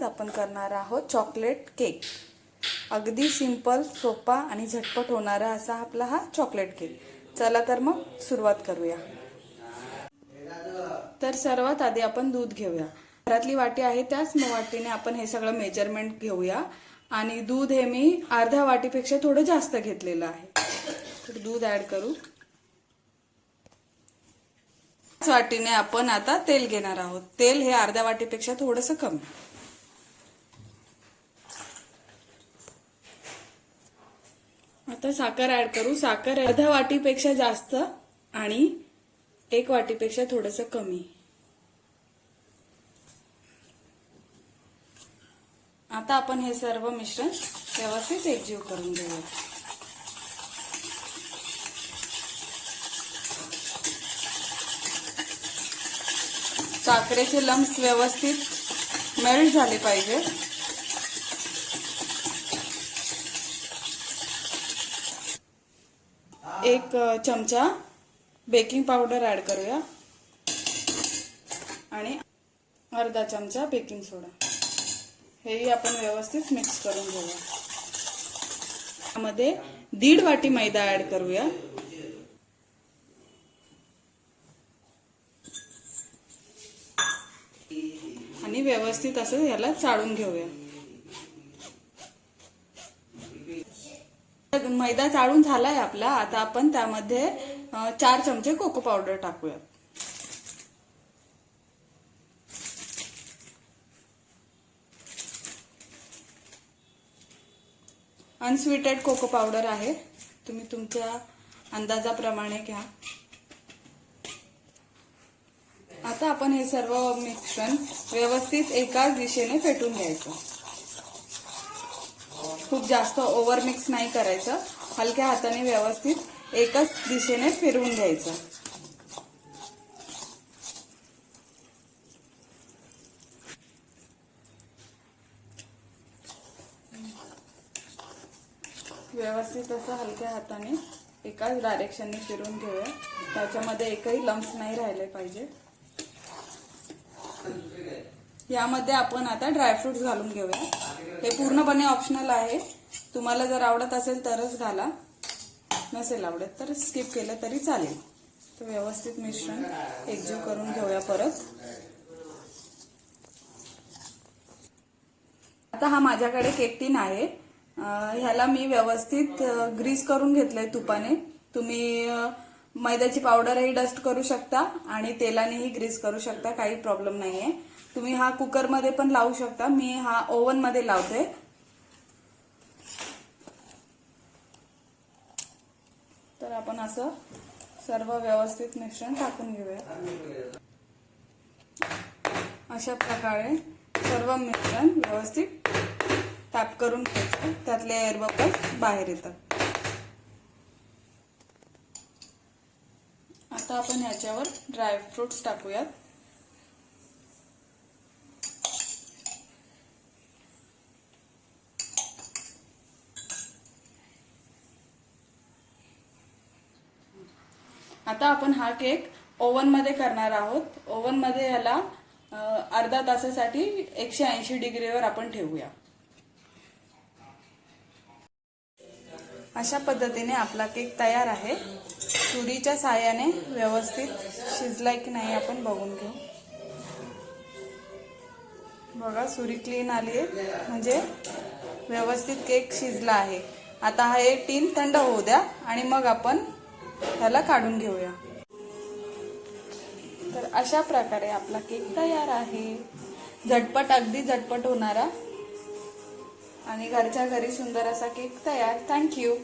आज आपण करणार आहोत चॉकलेट केक. अगदी सिंपल सोपा आणि झटपट होणारा असा आपला हा चॉकलेट केक. चला तर मग सुरुवात करूया. तर सर्वात आधी आपण दूध घेऊया. घरातली वाटी आहे त्याच वाटीने आपण हे सगळं मेजरमेंट घेऊया. आणि दूध हे मी अर्ध्या वाटीपेक्षा थोडं जास्त घेतलेलं आहे. तर दूध ऍड करू. वाटीने आपण आता तेल घेणार आहोत. तेल हे अर्ध्या वाटीपेक्षा थोडंसं कमी. आता साखर ऍड करू. साखर अर्धा वाटीपेक्षा जास्त आणि एक वाटीपेक्षा थोडंसं कमी. आता आपण हे सर्व मिश्रण व्यवस्थित एकजीव करून घेऊया. साखरेचे लम्स व्यवस्थित मेल्ट झाले पाहिजे एक चमचा बेकिंग पावडर ॲड करूया. आणि अर्धा चमचा बेकिंग सोडा. हेही आपण व्यवस्थित मिक्स करून घेऊया. त्यामध्ये दीड वाटी मैदा ॲड करूया. आणि व्यवस्थित असं याला चाळून घेऊया. मैदा चाळून झालाय आपला आता आपण त्यामध्ये चार चमचे कोको पावडर टाकूयात. अनस्वीटेड कोको पावडर आहे. तुम्ही तुमच्या अंदाजाप्रमाणे घ्या. आता आपण हे सर्व मिश्रण व्यवस्थित एकाच दिशेने फेटून घ्यायचं. खूप जास्त ओव्हर मिक्स नाही करायचं. हलक्या हाताने व्यवस्थित एकच दिशेने फिरवून घ्यायचं. व्यवस्थित असं हलक्या हाताने एकाच डायरेक्शनने फिरून घेऊया. त्याच्यामध्ये एकही लम्स नाही राहिले पाहिजे. यामध्ये आपण आता ड्रायफ्रुट्स घालून घेऊया. हे पूर्णपणे ऑप्शनल आहे. तुम्हाला जर आवडत असेल तरच घाला. नसेल आवडत तर स्किप केलं तरी चालेल. तर व्यवस्थित मिश्रण एकजीव करून घेऊया परत. आता हा माझ्याकडे केक टीन आहे. ह्याला मी व्यवस्थित ग्रीस करून घेतलंय तुपाने. तुम्ही मैद्याची पावडरही डस्ट करू शकता आणि तेलानेही ग्रीस करू शकता. काही प्रॉब्लेम नाहीये. तुम्ही हा कुकरमध्ये पण लावू शकता. मी हा ओव्हनमध्ये लावते. तर आपण असं सर्व व्यवस्थित मिश्रण टाकून घेऊया अशा प्रकारे सर्व मिश्रण व्यवस्थित टॅप करून घ्यायचं. त्यातले एअर बबल्स बाहेर येतात. आता आपण ह्याच्यावर ड्रायफ्रुट्स टाकूयात. आता आपण हा केक ओव्हनमध्ये करणार आहोत. ओव्हनमध्ये ह्याला याला अर्धा तासासाठी एकशे ऐंशी डिग्रीवर आपण ठेवूया. अशा पद्धतीने आपला केक तयार आहे. चुरीच्या साह्याने व्यवस्थित शिजलाय की नाही आपण बघून घेऊ. बघा सुरी क्लीन आली आहे. म्हणजे व्यवस्थित केक शिजला आहे. आता हा एक टीन थंड होऊ द्या आणि मग आपण ह्याला काढून घेऊया. तर अशा प्रकारे आपला केक तयार आहे. झटपट अगदी झटपट होणारा आणि घरच्या घरी सुंदर असा केक तयार. थँक्यू